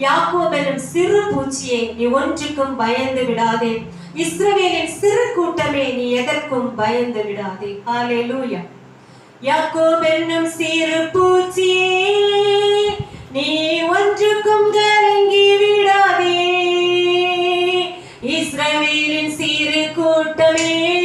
யாக்கோப் எனும் சிறு பூச்சியை நீ ஒன்றுக்கும் பயந்து விடாதே. இஸ்ரவேலின் சிறு கூட்டமே நீ எதற்கும் பயந்து விடாதே. ஹாலே லூயா யாக்கோப் என்னும் சிறு பூச்சியே நீ ஒன்றுக்கும் கலங்கி விடாதே. இஸ்ரவேலின் சிறு கூட்டமே